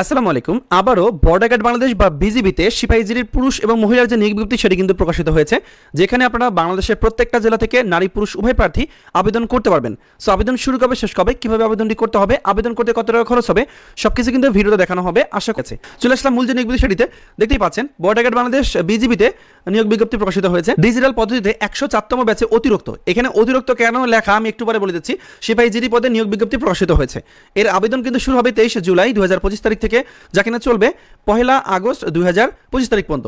আসসালামু আলাইকুম। আবারও বর্ডার গার্ড বাংলাদেশ বা বিজিবিতে সিপাহীজিরির পুরুষ এবং মহিলার যে নিয়োগ বিজ্ঞপ্তি সেটি কিন্তু প্রকাশিত হয়েছে, যেখানে আপনারা বাংলাদেশের প্রত্যেকটা জেলা থেকে নারী পুরুষ উভয় প্রার্থী আবেদন করতে পারবেন। সো আবেদন শুরু কবে, শেষ কবে, কীভাবে আবেদনটি করতে হবে, আবেদন করতে কত টাকা খরচ হবে, সবকিছু কিন্তু ভিডিওতে দেখানো হবে, আশা করছি। চলে আসলাম মূল যে নিয়োগ বিজ্ঞপ্তি সেটিতে। দেখতেই পাচ্ছেন, বর্ডার গার্ড বাংলাদেশ বিজিবিতে নিয়োগ বিজ্ঞপ্তি প্রকাশিত হয়েছে। ডিজিটাল পদ্ধতিতে একশো চারতম ব্যাচে অতিরিক্ত। এখানে অতিরিক্ত কেন লেখা আমি একটু পরে বলে দিচ্ছি সিপাহীজিরি পদে নিয়োগ বিজ্ঞপ্তি প্রকাশিত হয়েছে। এর আবেদন কিন্তু শুরু হবে তেইশে জুলাই দুই হাজার পঁচিশ তারিখ থেকে। যা কিনা চলবে পহেলা আগস্ট দুই হাজার পঁচিশ তারিখ পর্যন্ত।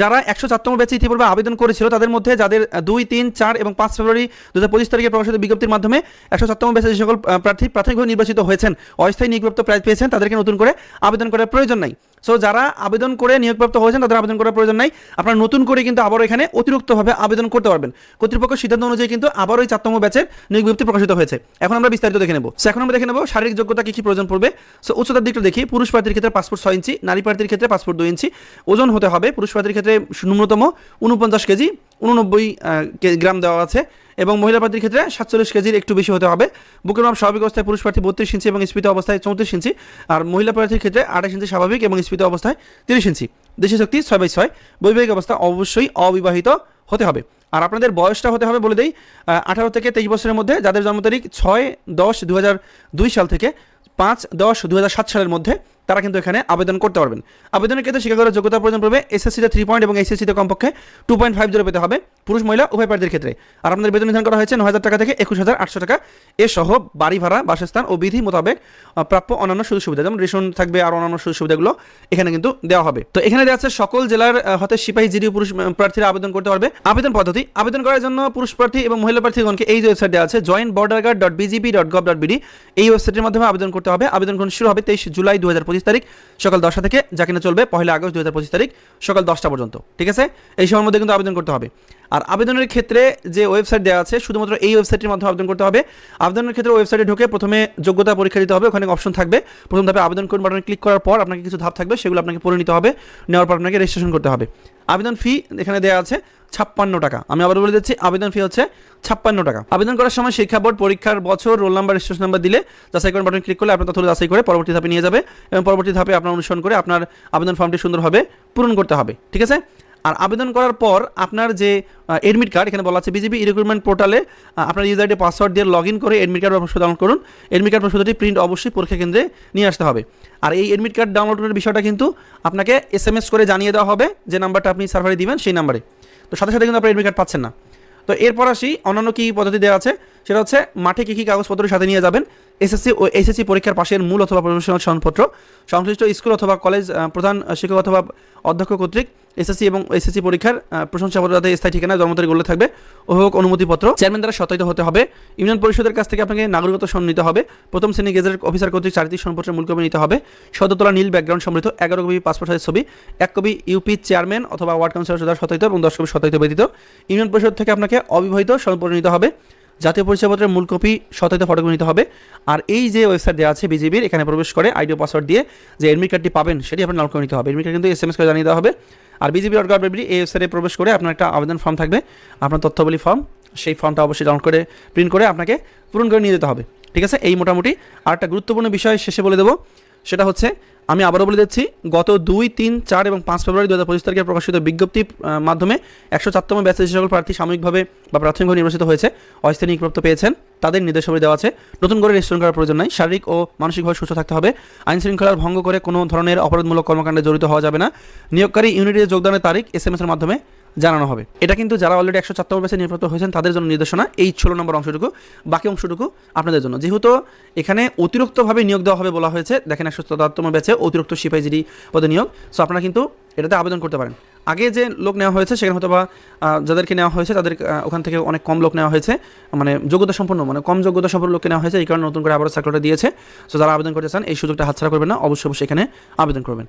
যারা একশো চারতম ব্যাচে ইতিপূর্বে আবেদন করেছিল, তাদের মধ্যে যাদের দুই, তিন, চার এবং পাঁচ ফেব্রুয়ারি দু হাজার পঁচিশ তারিখে প্রকাশিত বিজ্ঞপ্তির মাধ্যমে একশো চারতম ব্যাচে যে সকল প্রার্থী প্রাথমিকভাবে নির্বাচিত হয়েছেন, অস্থায়ী নিয়োগপ্রাপ্ত প্রাইজ পেয়েছেন, তাদেরকে নতুন করে আবেদন করার প্রয়োজন নাই। সো যারা আবেদন করে নিয়োগপ্রাপ্ত হয়েছেন, তাদের আবেদন করার প্রয়োজন নাই। আপনারা নতুন করে কিন্তু আবারও এখানে অতিরিক্তভাবে আবেদন করতে পারবেন। কর্তৃপক্ষ সিদ্ধান্ত অনুযায়ী কিন্তু আবারও এই চারতম ব্যাচের নিয়োগ বিজ্ঞপ্তি প্রকাশিত হয়েছে। এখন আমরা বিস্তারিত দেখে নেব। সো এখন আমরা দেখে নেব শারীরিক যোগ্যতা কি কি প্রয়োজন পড়বে। সো উচ্চতার দিকটা দেখি। পুরুষ প্রার্থীর ক্ষেত্রে পাসপোর্ট ছয় ইঞ্চি, নারী প্রার্থীর ক্ষেত্রে পাসপোর্ট দুই ইঞ্চি। ওজন হতে হবে, পুরুষ প্রার্থীর ক্ষেত্রে ন্যূনতম উনপঞ্চাশ কেজি উননব্বই গ্রাম দেওয়া আছে এবং মহিলা প্রার্থীর ক্ষেত্রে সাতচল্লিশ কেজির একটু বেশি হতে হবে। বুকের মাপ স্বাভাবিক অবস্থায় পুরুষ প্রার্থী বত্রিশ ইঞ্চি এবং স্ফীত অবস্থায় চৌত্রিশ ইঞ্চি আর মহিলা প্রার্থীর ক্ষেত্রে আঠাশ ইঞ্চি স্বাভাবিক এবং স্ফীত অবস্থায় তিরিশ ইঞ্চি। দেশি শক্তি ছয় বাই ছয়। বৈবাহিক অবস্থা অবশ্যই অবিবাহিত হতে হবে। আর আপনাদের বয়সটা হতে হবে বলে দেই আঠারো থেকে তেইশ বছরের মধ্যে যাদের জন্ম তারিখ ছয় দশ দু সাল থেকে পাঁচ দশ দু সালের মধ্যে তারা কিন্তু এখানে আবেদন করতে পারবেন। আবেদনের ক্ষেত্রে শিক্ষাগত যোগ্যতা প্রয়োজন পড়বে এসএসসিতে থ্রি পয়েন্ট এবং এইচএসসিতে কমপক্ষে টু পয়েন্ট ফাইভ জিরো পেতে হবে পুরুষ মহিলা উভয় প্রার্থীর ক্ষেত্রে। আর আপনাদের বেতন নির্ধারণ করা হয়েছে ন হাজার টাকা থেকে একুশ হাজার আটশো টাকা। এ সহ বাড়ি ভাড়া, বাসস্থান ও বিধি মোতাবেক প্রাপ্য অন্যান্য সুযোগ সুবিধা, যেমন রেশন থাকবে আর অন্যান্য সুযোগ সুবিধাগুলো এখানে কিন্তু দেওয়া হবে। তো এখানে দেওয়া আছে সকল জেলার হতে সিপাহী জিডি পুরুষ প্রার্থীরা আবেদন করতে পারবে। আবেদন পদ্ধতি, আবেদন করার জন্য পুরুষ প্রার্থী এবং মহিলা প্রার্থীগণকে এই ওয়েবসাইট দেওয়া আছে joint border guard dot BGB dot gov dot BD এই ওয়েবসাইটের মাধ্যমে আবেদন করতে হবে। আবেদন শুরু হবে তেইশ জুলাই দু হাজার পঁচিশ তারিখ, সকাল দশটা থেকে যা কিনা চলবে পহেলা আগস্ট দু হাজার পঁচিশ তারিখ, সকাল দশটা পর্যন্ত, ঠিক আছে? এই সময়ের মধ্যে কিন্তু আবেদন করতে হবে। আর আবেদনের ক্ষেত্রে যে ওয়েবসাইট দেওয়া আছে, শুধুমাত্র এই ওয়েবসাইটের মাধ্যমে আবেদন করতে হবে। আবেদনের ক্ষেত্রে ওয়েবসাইটে ঢুকে প্রথমে যোগ্যতা পরীক্ষা দিতে হবে, ওখানে অপশন থাকবে। প্রথম ধাপে আবেদন করুন বাটনে ক্লিক করার পর আপনাকে কিছু ধাপ থাকবে, সেগুলো আপনাকে পড়ে নিতে হবে। নেওয়ার পর আপনাকে রেজিস্ট্রেশন করতে হবে। আবেদন ফি এখানে দেওয়া আছে। ছাপ্পান্ন টাকা। আমি আবার বলে দিচ্ছি, আবেদন ফি হচ্ছে ছাপ্পান্ন টাকা। আবেদন করার সময় শিক্ষা বোর্ড পরীক্ষার বছর রোল নাম্বার রেজিস্ট্রেশন নাম্বার দিলে যাচাই করেন বাটন ক্লিক করলে আপনার তথ্য যাচাই করে পরবর্তী ধাপে নিয়ে যাবে এবং পরবর্তী ধাপে আপনার অনুসরণ করে আপনার আবেদন ফর্মটি সুন্দরভাবে পূরণ করতে হবে। ঠিক আছে? আর আবেদন করার পর আপনার যে এডমিট কার্ড এখানে বলা আছে বিজেপি রিক্রুটমেন্ট পোর্টালে আপনার ইউজার আইডি পাসওয়ার্ড দিয়ে লগ ইন করে এডমিট কার্ড প্রশ্ন ডাউনলোড করুন। এডমিট কার্ড প্রশ্নটি প্রিন্ট অবশ্যই পরীক্ষা কেন্দ্রে নিয়ে আসতে হবে। আর এই এডমিট কার্ড ডাউনলোডের বিষয়টা কিন্তু আপনাকে এস করে জানিয়ে দেওয়া হবে যে নাম্বারটা আপনি সার্ভারে দিবেন সেই নাম্বারে তো সাথে সাথে কিন্তু আপনি এডমিট কার্ড পাচ্ছেন না। তো এরপর আসি, অন্যান্য কী পদ্ধতি দেওয়া আছে? সেটা হচ্ছে মাঠে কী কী কাগজপত্র সাথে নিয়ে যাবেন? এসএসসি ও এসএসসি পরীক্ষার পাশের মূল অথবা প্রফেশনাল সনদপত্র, সংশ্লিষ্ট স্কুল অথবা কলেজ প্রধান শিক্ষক অথবা অধ্যক্ষ কর্তৃক এসএসসি এবং এসএসসি পরীক্ষার প্রশংসাপত্র যাতে স্থায়ী ঠিকানা জন্ম তারিখ উল্লেখ থাকবে। অভিভাবক অনুমতিপত্র চেয়ারম্যান দ্বারা সত্যায়িত হতে হবে। ইউনিয়ন পরিষদের কাছ থেকে আপনাকে নাগরিকত্ব সন নিতে হবে। প্রথম শ্রেণি গেজেট অফিসার কর্তৃক চারিত্রিক সনপত্রের মূল কপি নিতে হবে। সদতলা নীল ব্যাকগ্রাউন্ড সমৃদ্ধ এগারো কপি পাসপোর্ট সাইজ ছবি, এক কপি ইউপি চেয়ারম্যান অথবা ওয়ার্ড কাউন্সিলর দ্বারা সত্যায়িত এবং দশ কপি সত্যায়িত ব্যতীত। ইউনিয়ন পরিষদ থেকে আপনাকে অবিবাহিত সনপত্র নিতে হবে। জাতীয় পরিচয়পত্রের মূল কপি সত্যায়িত ফটোকপি নিতে হবে। আর এই যে ওয়েবসাইট দেওয়া আছে বিজিবির এখানে প্রবেশ করে আইডিও পাসওয়ার্ড দিয়ে যে এডমিট কার্ডটি পাবেন, সেটি আপনার ডাউনলোড করে নিতে হবে। এডমিট কার্ড কিন্তু এস এম এস করে জানিয়ে দেওয়া হবে। আর বিজিবি ডট গভ এই ওয়েবসাইটে প্রবেশ করে আপনার একটা আবেদন ফর্ম থাকবে। আপনার তথ্যবলী ফর্ম সেই ফর্মটা অবশ্যই ডাউনলোড করে প্রিন্ট করে আপনাকে পূরণ করে নিয়ে যেতে হবে। ঠিক আছে? এই মোটামুটি আর একটা গুরুত্বপূর্ণ বিষয় শেষে বলে দেবো। সেটা হচ্ছে, আমি আবারও বলে দিচ্ছি, গত দুই, তিন, চার এবং পাঁচ ফেব্রুয়ারি দু হাজার পঁচিশ তারিখে প্রকাশিত বিজ্ঞপ্তির মাধ্যমে একশো চারতম ব্যাচের যে সকল প্রার্থী সাময়িকভাবে বা প্রাথমিকভাবে নির্বাচিত হয়েছে, অস্থায়ী নিয়োগপ্রাপ্ত পেয়েছেন, তাদের নির্দেশাবলী দেওয়া আছে। নতুন করে রেজিস্ট্রেশন করার প্রয়োজন নাই, শারীরিক ও মানসিকভাবে সুস্থ থাকতে হবে। আইন শৃঙ্খলার ভঙ্গ করে কোনো ধরনের অপরাধমূলক কর্মকাণ্ডে জড়িত হওয়া যাবে না। নিয়োগকারী ইউনিটের যোগদানের তারিখ এস এর মাধ্যমে। জানানো হবে। এটা কিন্তু যারা অলরেডি একশো চারতম ব্যাচে নির্বাচিত হয়েছেন, তাদের জন্য নির্দেশনা এই ষোলো নম্বর অংশটুকু, বাকি অংশটুকু আপনাদের জন্য। যেহেতু এখানে অতিরিক্তভাবে নিয়োগ দেওয়া হবে বলা হয়েছে, দেখেন একশো চুয়াত্তম ব্যাচে অতিরিক্ত সিপাহীজিরি পদে নিয়োগ। সো আপনারা কিন্তু এটাতে আবেদন করতে পারেন। আগে যে লোক নেওয়া হয়েছে, সেখানে হয়তো বা যাদেরকে নেওয়া হয়েছে, তাদের ওখান থেকে অনেক কম লোক নেওয়া হয়েছে। মানে যোগ্যতা সম্পন্ন মানে কম যোগ্যতা সম্পন্ন লোককে নেওয়া হয়েছে, এই কারণে নতুন করে আবারও সার্কুলার দিয়েছে। সো যারা আবেদন করতে চান, এই সুযোগটা হাতছাড়া করবেন না, অবশ্যই অবশ্যই এখানে আবেদন করবেন।